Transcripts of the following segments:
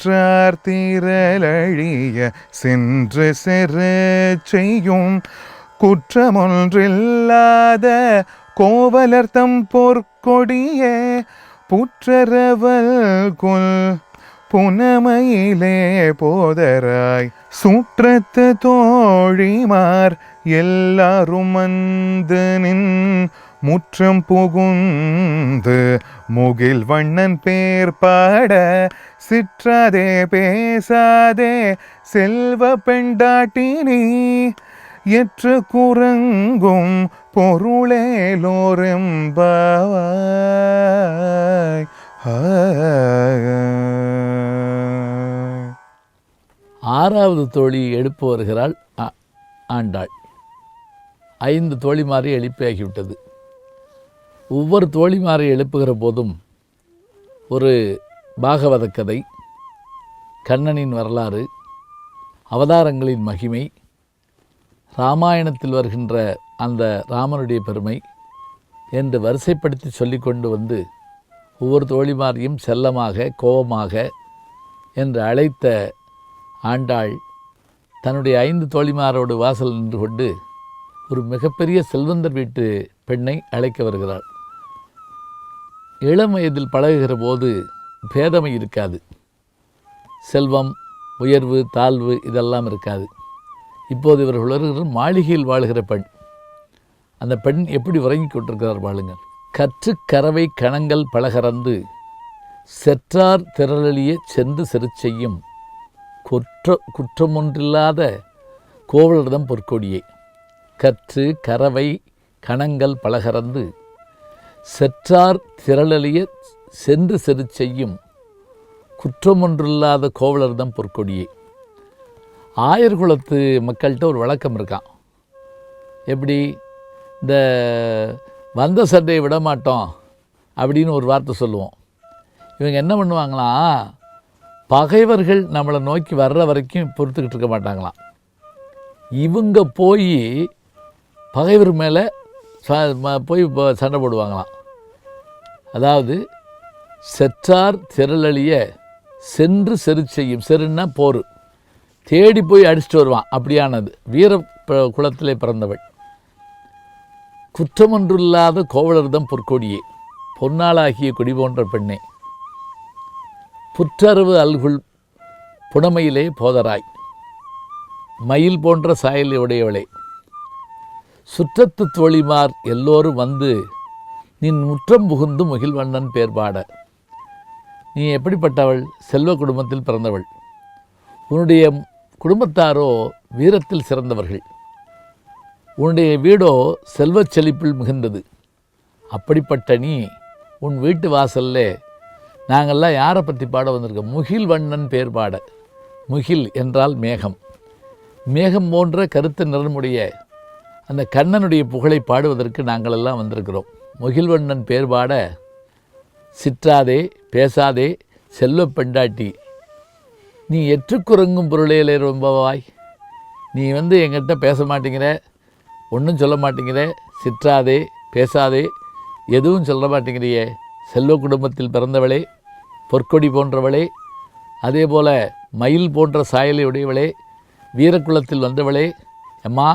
செற்றார் தீரலழிய சென்று செரு செய்யும் குற்றமொன்றில்லாத கோவலர்த்தம் பொற்கொடிய புற்றரவல் கொல் புனமையிலே போதராய். சுற்றத்து தோழிமார் எல்லாரும் வந்து நின் முற்றம் புகுந்து முகில் வண்ணன் பேர் பாட சிற்றாதே பேசாதே செல்வ பெண்டாட்டினி எற்று குரங்கும் பொருளேலோரெம்பாவாய். ஆறாவது தோழி எழுப்பு வருகிறாள். ஆ- ஆண்டாள். ஐந்து தோழிமாரை எழுப்பியாகிவிட்டது. ஒவ்வொரு தோழிமாரை எழுப்புகிற போதும் ஒரு பாகவத கதை கண்ணனின் வரலாறு அவதாரங்களின் மகிமை ராமாயணத்தில் வருகின்ற அந்த ராமனுடைய பெருமை என்று வரிசைப்படுத்தி சொல்லிக்கொண்டு வந்து ஒவ்வொரு தோழிமாரையும் செல்லமாக கோபமாக என்று அழைத்த ஆண்டாள் தன்னுடைய ஐந்து தோழிமாரோடு வாசல் நின்று கொண்டு ஒரு மிகப்பெரிய செல்வந்தர் வீட்டு பெண்ணை அழைக்க வருகிறாள். இளம் வயதில் பழகுகிற போது பேதமை இருக்காது. செல்வம் உயர்வு தாழ்வு இதெல்லாம் இருக்காது. இப்போது இவர்கள் வருகிற மாளிகையில் வாழுகிற பெண். அந்த பெண் எப்படி உறங்கி கொண்டிருக்கிறார் வாழுங்கள் கற்று கறவை கணங்கள் பலகறந்து செற்றார் திரளிய சென்று செரு செய்யும் குற்ற குற்றமொன்றில்லாத கோவலர்தம் பொற்கொடியே. கற்று கறவை கணங்கள் பலகறந்து செற்றார் திரளிய சென்று செரு செய்யும் குற்றமொன்றில்லாத கோவலர்தம் பொற்கொடியே. ஆயர்குலத்து மக்கள்கிட்ட ஒரு வழக்கம் இருக்கான் எப்படி? இந்த வந்த சண்டையை விட மாட்டோம் அப்படின்னு ஒரு வார்த்தை சொல்லுவோம். இவங்க என்ன பண்ணுவாங்களாம் பகைவர்கள் நம்மளை நோக்கி வர்ற வரைக்கும் பொறுத்துக்கிட்டு இருக்க மாட்டாங்களாம். இவங்க போய் பகைவர் மேலே ச- போய் ப- சண்டை போடுவாங்களாம். அதாவது செற்றார் திரளழிய சென்று செரு செய்யும் செருன்னா போர். தேடி போய் அடிச்சிட்டு வருவான். அப்படியானது. வீர ப- பிறந்தவள். குற்றமொன்றில்லாத கோவலர்தம் பொற்கொடியே. பொன்னாளாகிய கொடி போன்ற பெண்ணே. புற்றறிவு அல்குள் புனமையிலே போதராய். மயில் போன்ற சாயலை உடையவளே. சுற்றத்து தோழிமார் எல்லோரும் வந்து நின் முற்றம் புகுந்து முகில்வண்ணன் பேர் பாட நீ எப்படிப்பட்டவள்? செல்வ குடும்பத்தில் பிறந்தவள். உன்னுடைய குடும்பத்தாரோ வீரத்தில் சிறந்தவர்கள். உன்னுடைய வீடோ செல்வச் செழிப்பில் மிகுந்தது. அப்படிப்பட்ட நீ உன் வீட்டு வாசல்ல நாங்கள்லாம் யாரை பற்றி பாட வந்திருக்கோம்? முகில் வண்ணன் பேர் பாட. முகில் என்றால் மேகம். மேகம் போன்ற கருத்து நிறமுடைய அந்த கண்ணனுடைய புகழை பாடுவதற்கு நாங்களெல்லாம் வந்திருக்கிறோம். முகில்வண்ணன் பேர் பாட சிற்றாதே பேசாதே செல்ல பெண்டாட்டி. நீ எற்றுக்குறங்கும் பொருளையிலே ரொம்பவாய். நீ வந்து எங்கிட்ட பேச மாட்டேங்கிற ஒன்றும் சொல்ல மாட்டேங்கிற சிற்றாதே பேசாதே எதுவும் சொல்ல மாட்டேங்கிறியே செல்வ குடும்பத்தில் பிறந்தவளே பொற்கொடி போன்றவளே அதே போல் மயில் போன்ற சாயலை உடையவளே வீரக்குளத்தில் வந்தவளே அம்மா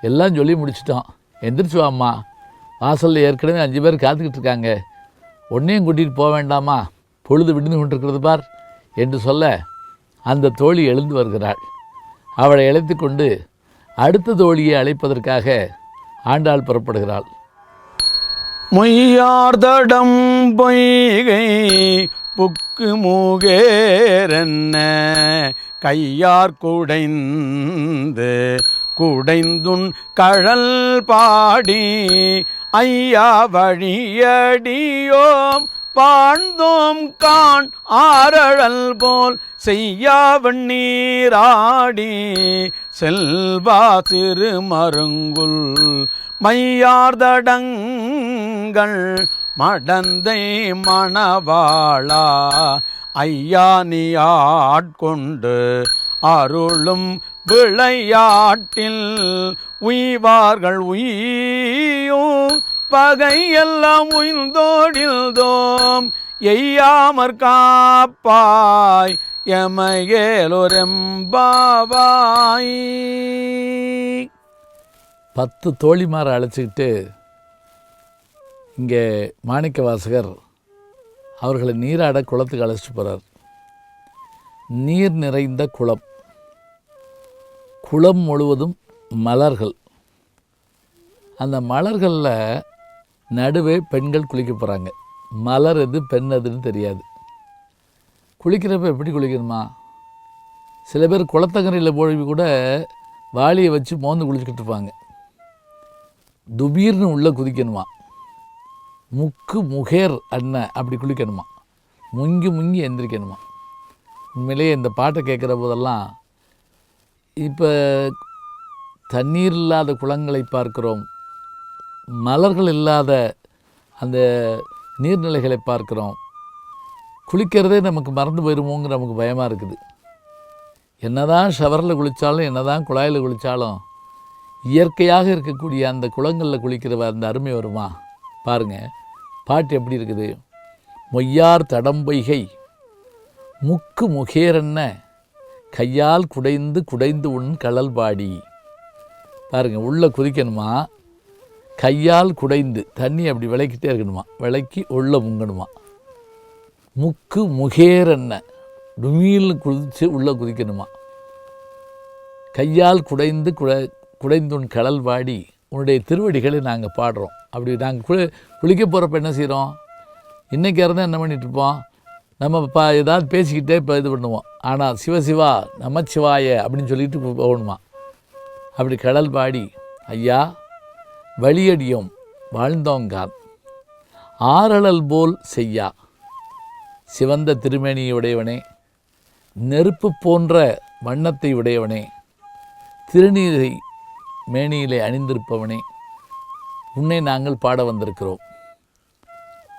எல்லாம் சொல்லி முடிச்சிட்டோம். எந்திரிச்சு வா அம்மா வாசலில் ஏற்கனவே அஞ்சு பேர் காத்துக்கிட்டு இருக்காங்க. உன்னையும் கூட்டிகிட்டு போக வேண்டாமா? பொழுது விடுந்து கொண்டிருக்கிறது பார் என்று சொல்ல அந்த தோழி எழுந்து வருகிறாள். அவளை அழைத்து கொண்டு அடுத்த தோழியை அழைப்பதற்காக ஆண்டாள் புறப்படுகிறாள். மொய்யார்தடம் பொய்கை புக்கு மூகேரென்ன கையார் குடைந்து குடைந்துன் கழல் பாடி ஐயா வழியடியோம் பாழ்ந்தோம் கான் ஆரழல் போல். செய்யாவண் நீராடி செல்வா திருமருங்குல். மையார்தடங்கள் மடந்தை மணவாளா ஐயா நீ அருளும் விளையாட்டில். உய்வார்கள் உயும் பகையெல்லாம் உயிர்ந்தோடில்தோம் எய்யாமற் காப்பாய் எமையேலொரெம்பாவாய் பத்து தோழிமாரை அழைச்சிக்கிட்டு இங்கே மாணிக்க வாசகர் அவர்களை நீராட குளத்துக்கு அழைச்சிட்டு போகிறார் நீர் நிறைந்த குளம். குளம் முழுவதும் மலர்கள். அந்த மலர்களில் நடுவே பெண்கள் குளிக்க போகிறாங்க மலர் எது பெண் எதுன்னு தெரியாது. குளிக்கிறப்ப எப்படி குளிக்கணுமா? சில பேர் குளத்தங்கரையில் போய் கூட வாளியை வச்சு மோந்து குளிச்சுக்கிட்டு இருப்பாங்க. துபீர்னு உள்ளே குதிக்கணுமா? முக்கு முகேர் அண்ணன் அப்படி குளிக்கணுமா? முங்கி முங்கி எந்திரிக்கணுமா? உண்மையிலேயே இந்த பாட்டை கேட்குற போதெல்லாம் இப்போ தண்ணீர் இல்லாத குளங்களை பார்க்கிறோம். மலர்கள் இல்லாத அந்த நீர்நிலைகளை பார்க்கிறோம். குளிக்கிறதே நமக்கு மறந்து போயிடுமோங்கிற நமக்கு பயமாக இருக்குது. என்னதான் ஷவரில் குளித்தாலும் என்னதான் குழாயில் குளித்தாலும் இயற்கையாக இருக்கக்கூடிய அந்த குளங்களில் குளிக்கிற அந்த அருமை வருமா? பாருங்கள் பாட்டு எப்படி இருக்குது? மொய்யார் தடம்பொய்கை முக்கு முகேரன்ன கையால் குடைந்து குடைந்து உன் கழல் பாருங்கள் உள்ளே குதிக்கணுமா? கையால் குடைந்து தண்ணி அப்படி விளக்கிட்டே இருக்கணுமா? விளக்கி உள்ளே முங்கணுமா? முக்கு முகேரன்ன டுமீல்னு குதித்து உள்ளே குதிக்கணுமா? கையால் குடைந்து குட குடைந்துன் கடல் வாடி உன்னுடைய திருவடிகளை நாங்கள் பாடுறோம். அப்படி நாங்கள் குளி குளிக்க போகிறப்ப என்ன செய்கிறோம் இன்றைக்கி இருந்தால் என்ன பண்ணிகிட்ருப்போம் இருப்போம் நம்ம பா ஏதாவது பேசிக்கிட்டே இப்போ இது பண்ணுவோம். ஆனால் சிவசிவா நமச்சிவாய அப்படின்னு சொல்லிட்டு போகணுமா? அப்படி கடல் பாடி ஐயா வழியடியோம் வாழ்ந்தோங்கான் ஆரழல் போல் செய்யா. சிவந்த திருமேனியுடையவனே நெருப்பு போன்ற வண்ணத்தை உடையவனே. திருநீரை மேனியிலே அணிந்திருப்பவனே உன்னை நாங்கள் பாட வந்திருக்கிறோம்.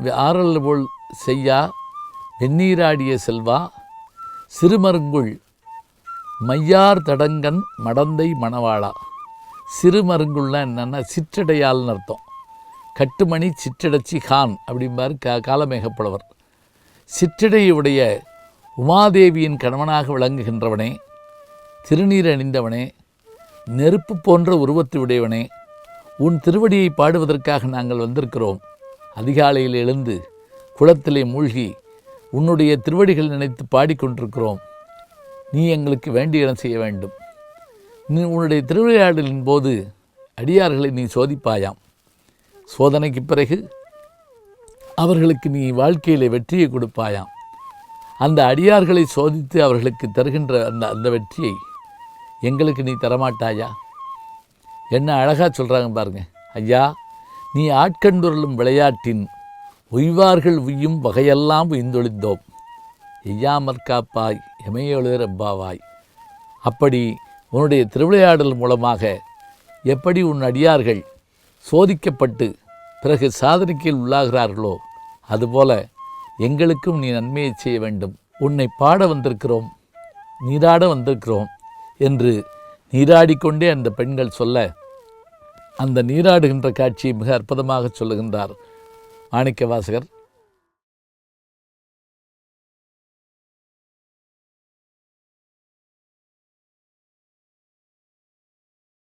வி- ஆரல் போல் செய்யா வெந்நீராடிய செல்வா சிறுமருங்குள் மையார் தடங்கன் மடந்தை மணவாளா. சிறுமருங்குள்னா என்னென்னா சிற்றடையாள்னு அர்த்தம். கட்டுமணி சிற்றடைச்சி கான் அப்படிம்பார் கா காலமேகப்புலவர். சிற்றடையுடைய உமாதேவியின் கணவனாக விளங்குகின்றவனே திருநீர் அணிந்தவனே நெருப்பு போன்ற உருவத்தை உடையவனே உன் திருவடியை பாடுவதற்காக நாங்கள் வந்திருக்கிறோம். அதிகாலையில் எழுந்து குளத்திலே மூழ்கி உன்னுடைய திருவடிகள் நினைத்து பாடிக்கொண்டிருக்கிறோம். நீ எங்களுக்கு வேண்டியிடம் செய்ய வேண்டும். நீ உன்னுடைய திருவிளையாடலின் போது அடியார்களை நீ சோதிப்பாயாம். சோதனைக்கு பிறகு அவர்களுக்கு நீ வாழ்க்கையில் வெற்றியை கொடுப்பாயாம். அந்த அடியார்களை சோதித்து அவர்களுக்கு தருகின்ற அந்த அந்த வெற்றியை எங்களுக்கு நீ தரமாட்டாயா? என்ன அழகாக சொல்கிறாங்க பாருங்க. ஐயா நீ ஆட்கண்டுருளும் விளையாட்டின் உய்வார்கள் உய்யும் வகையெல்லாம் உய்ந்தொழிந்தோம் எய்யாமற்காப்பாய் காப்பாய் எமையொழுதர் அப்படி உன்னுடைய திருவிளையாடல் மூலமாக எப்படி உன் அடியார்கள் சோதிக்கப்பட்டு பிறகு சாதனைக்கு உள்ளாகிறார்களோ அதுபோல எங்களுக்கும் நீ நன்மையை செய்ய வேண்டும். உன்னை பாட வந்திருக்கிறோம் நீராட வந்திருக்கிறோம் என்று நீராடிக்கொண்டே அந்த பெண்கள் சொல்ல அந்த நீராடுகின்ற காட்சியை மிக அற்புதமாக சொல்லுகின்றார். மாணிக்க வாசகர்